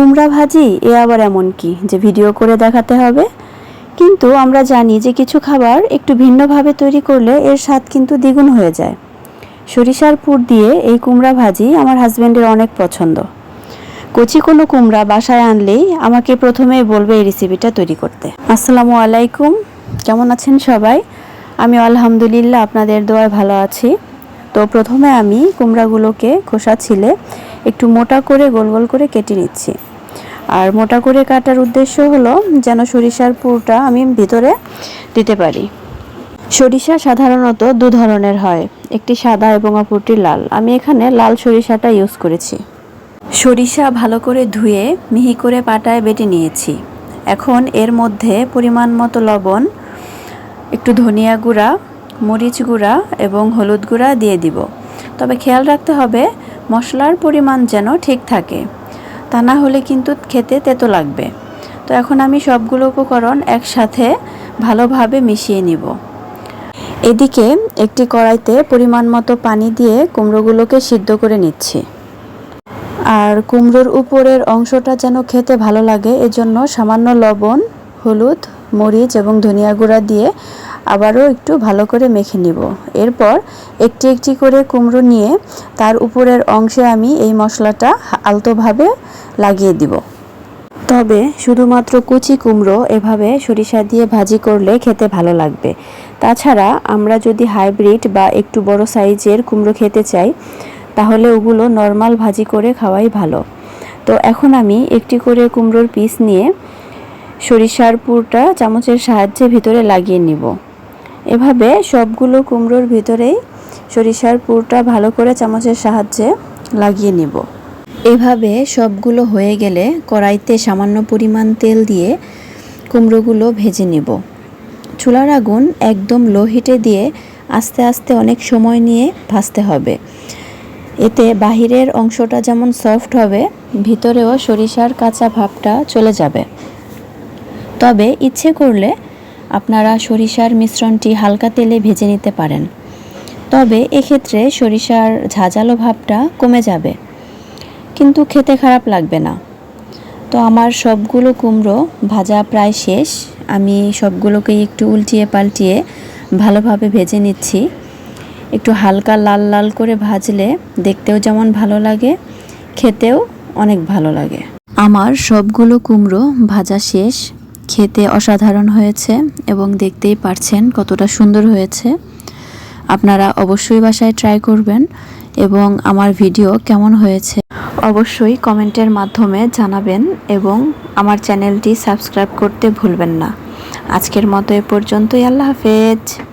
কুমড়া ভাজি এ আবার এমন কি যে ভিডিও করে দেখাতে হবে? কিন্তু আমরা জানি যে কিছু খাবার একটু ভিন্নভাবে তৈরি করলে এর স্বাদ কিন্তু দ্বিগুণ হয়ে যায়। সরিষার পুর দিয়ে এই কুমড়া ভাজি আমার হাজব্যান্ডের অনেক পছন্দ। কচি কোনো কুমড়া বাসায় আনলেই আমাকে প্রথমেই বলবে এই রেসিপিটা তৈরি করতে। আসসালামু আলাইকুম, কেমন আছেন সবাই? আমি আলহামদুলিল্লাহ আপনাদের দোয়ায় ভালো আছি। তো প্রথমে আমি কুমড়াগুলোকে খোসা ছিলে একটু মোটা করে গোল গোল করে কেটে নিচ্ছি। আর মোটা করে কাটার উদ্দেশ্য হলো যেন সরিষার পুরটা আমি ভিতরে দিতে পারি। সরিষা সাধারণত দু ধরনের হয়, একটি সাদা এবং অপরটি লাল। আমি এখানে লাল সরিষাটা ইউজ করেছি। সরিষা ভালো করে ধুয়ে মিহি করে পাটায় বেটে নিয়েছি। এখন এর মধ্যে পরিমাণ মতো লবণ, একটু ধনিয়া গুঁড়া, মরিচ গুঁড়া এবং হলুদ গুঁড়া দিয়ে দিব। তবে খেয়াল রাখতে হবে মশলার পরিমাণ যেন ঠিক থাকে। তা না হলে কিন্তু খেতে তেতো লাগবে। তো এখন আমি সবগুলো উপকরণ একসাথে ভালোভাবে মিশিয়ে নিব। এদিকে একটি কড়াইতে পরিমাণ মতো পানি দিয়ে কুমড়োগুলোকে সিদ্ধ করে নিচ্ছি। আর কুমড়োর উপরের অংশটা যেন খেতে ভালো লাগে, এজন্য সামান্য লবণ, হলুদ, মরিচ এবং ধনিয়া গুঁড়া দিয়ে আবারও একটু ভালো করে মেখে নিব। এরপর একটি একটি করে কুমড়ো নিয়ে তার উপরের অংশে আমি এই মশলাটা আলতোভাবে লাগিয়ে দিব। তবে শুধুমাত্র কুচি কুমড়ো এভাবে সরিষা দিয়ে ভাজি করলে খেতে ভালো লাগবে। তাছাড়া আমরা যদি হাইব্রিড বা একটু বড় সাইজের কুমড়ো খেতে চাই, তাহলে ওগুলো নর্মাল ভাজি করে খাওয়াই ভালো। তো এখন আমি একটি করে কুমড়োর পিস নিয়ে সরিষার পুরটা চামচের সাহায্যে ভিতরে লাগিয়ে নিব। এভাবে সবগুলো কুমড়োর ভিতরেই সরিষার পুরটা ভালো করে চামচের সাহায্যে লাগিয়ে নিব। এভাবে সবগুলো হয়ে গেলে কড়াইতে সামান্য পরিমাণ তেল দিয়ে কুমড়োগুলো ভেজে নেব। চুলার আগুন একদম লো হিটে দিয়ে আস্তে আস্তে অনেক সময় নিয়ে ভাজতে হবে। এতে বাহিরের অংশটা যেমন সফট হবে, ভিতরেও সরিষার কাঁচা ভাবটা চলে যাবে। তবে ইচ্ছে করলে আপনারা সরিষার মিশ্রণটি হালকা তেলে ভেজে নিতে পারেন। তবে এক্ষেত্রে সরিষার ঝাঁঝালো ভাবটা কমে যাবে। কিন্তু খেতে খারাপ লাগবে না। তো আমার সবগুলো কুমড়ো ভাজা প্রায় শেষ। আমি সবগুলোকেই একটু উল্টিয়ে পাল্টিয়ে ভালোভাবে ভেজে নিচ্ছি। একটু হালকা লাল লাল করে ভাজলে দেখতেও যেমন ভালো লাগে, খেতেও অনেক ভালো লাগে। আমার সবগুলো কুমড়ো ভাজা শেষ। খেতে অসাধারণ হয়েছে এবং দেখতেই পারছেন কতটা সুন্দর হয়েছে। আপনারা অবশ্যই বাসায় ট্রাই করবেন এবং আমার ভিডিও কেমন হয়েছে অবশ্যই কমেন্টের মাধ্যমে জানাবেন এবং আমার চ্যানেলটি সাবস্ক্রাইব করতে ভুলবেন না। আজকের মতো এ পর্যন্তই, আল্লাহ হাফেজ।